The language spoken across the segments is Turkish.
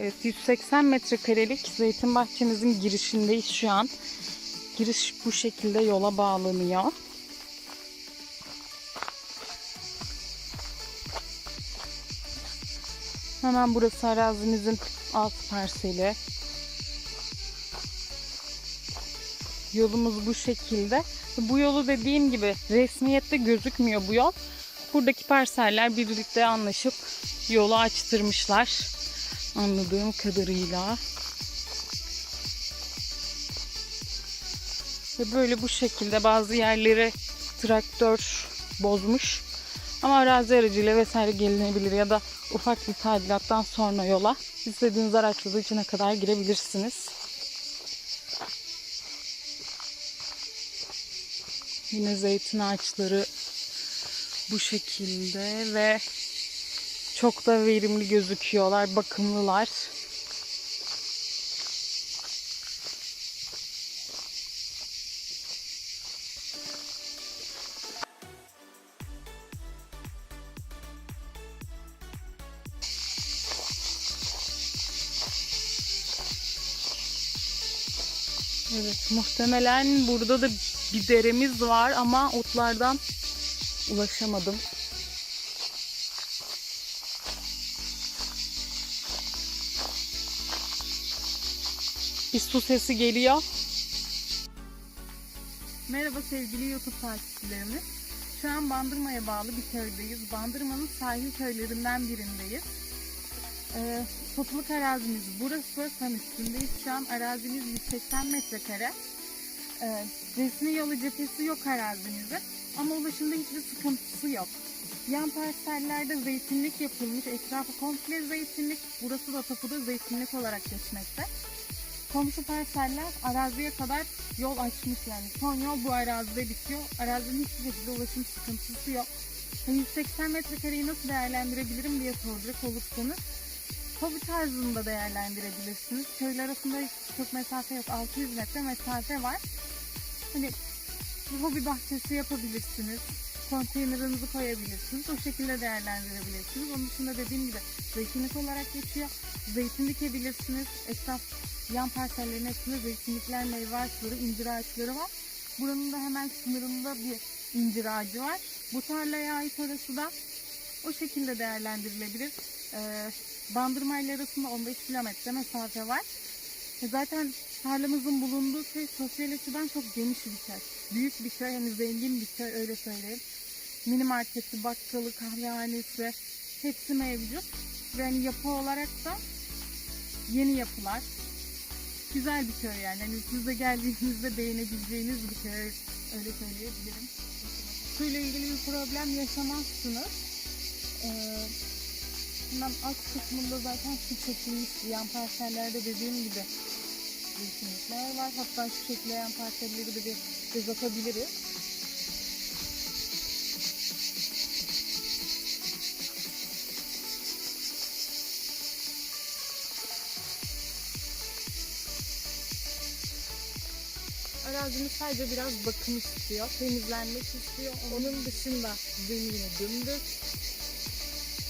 Evet 180 metrekarelik zeytin bahçemizin girişindeyiz şu an. Giriş bu şekilde yola bağlanıyor. Hemen burası arazimizin alt parseli. Yolumuz bu şekilde. Bu yolu dediğim gibi resmiyette gözükmüyor bu yol. Buradaki parseller birlikte anlaşıp yolu açtırmışlar. Anladığım kadarıyla. Ve böyle bu şekilde bazı yerleri traktör bozmuş. Ama arazi aracıyla vesaire gelinebilir ya da ufak bir tadilattan sonra yola istediğiniz araçla da içine kadar girebilirsiniz. Yine zeytin ağaçları bu şekilde ve çok da verimli gözüküyorlar, bakımlılar. Evet, muhtemelen burada da bir deremiz var ama otlardan ulaşamadım. Bir su sesi geliyor. Merhaba sevgili YouTube takipçilerimiz. Şu an Bandırma'ya bağlı bir köydeyiz. Bandırma'nın sahil köylerinden birindeyiz. Ee, topluluk arazimiz burası. Tam üstündeyiz. Şu an arazimiz 180 metrekare. Ee, resmi yolu cephesi yok arazimizin. Ama ulaşımda hiçbir sıkıntısı yok. Yan parsellerde zeytinlik yapılmış. Etrafı komple zeytinlik. Burası da tapuda zeytinlik olarak geçmekte. Komşu parseller araziye kadar yol açmış yani. Son yol bu arazide bitiyor. Arazinin hiçbir şekilde ulaşım sıkıntısı yok. Hani 180 metrekareyi nasıl değerlendirebilirim diye soracak olursanız hobi tarzında değerlendirebilirsiniz. Köyler arasında çok mesafe yok. 600 metre mesafe var. Hani hobi bahçesi yapabilirsiniz. Konteynerinizi koyabilirsiniz. O şekilde değerlendirebilirsiniz. Onun dışında dediğim gibi zeytinlik olarak geçiyor. Zeytin dikebilirsiniz. Etraf yan parsellerin hepsinde zeytinlikler, meyve ağaçları, incir ağaçları var. Buranın da hemen sınırında bir incir ağacı var. Bu tarlaya ait orası da o şekilde değerlendirilebilir. Ee, Bandırma ile arasında 15 kilometre mesafe var. E Zaten tarlamızın bulunduğu köy sosyal açıdan çok geniş bir köy. Büyük bir köy, hani zengin bir köy öyle söyleyeyim. Mini marketi, bakkalı, kahvehanesi hepsi mevcut. Ve hani yapı olarak da yeni yapılar. Güzel bir köy yani. Hani siz de geldiğinizde beğenebileceğiniz bir köy öyle söyleyebilirim. Suyla ilgili bir problem yaşamazsınız. Ee, Hemen alt kısmında zaten su çekilmişti. Yan parsellerde dediğim gibi zeytinlikler var. Hatta şu şekilde yan parselleri de bir göz atabiliriz. Arazimiz sadece biraz bakım istiyor, temizlenmek istiyor. Onun dışında zemini dümdüz,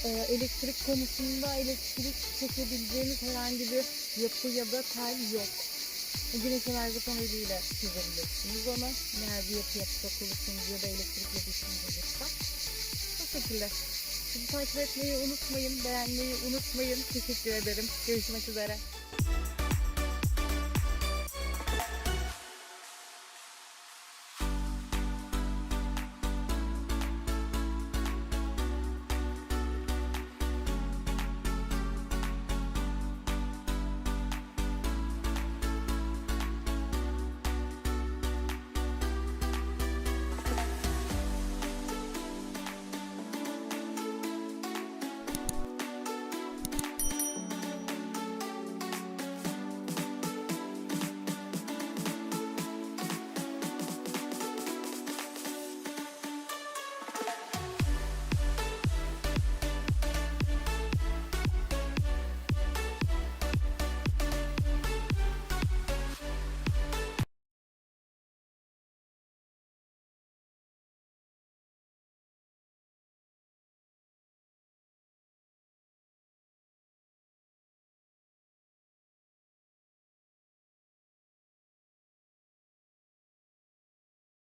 e, elektrik konusunda elektrik çekebileceğimiz herhangi bir yapı ya da tel yok. Güneş enerji paneliyle çizebilirsiniz onu. Eğer bir yapı yapacak olursanız ya da elektrikle düşünce olursa. Bu şekilde. Bizi takip etmeyi unutmayın, beğenmeyi unutmayın. Teşekkür ederim. Görüşmek üzere.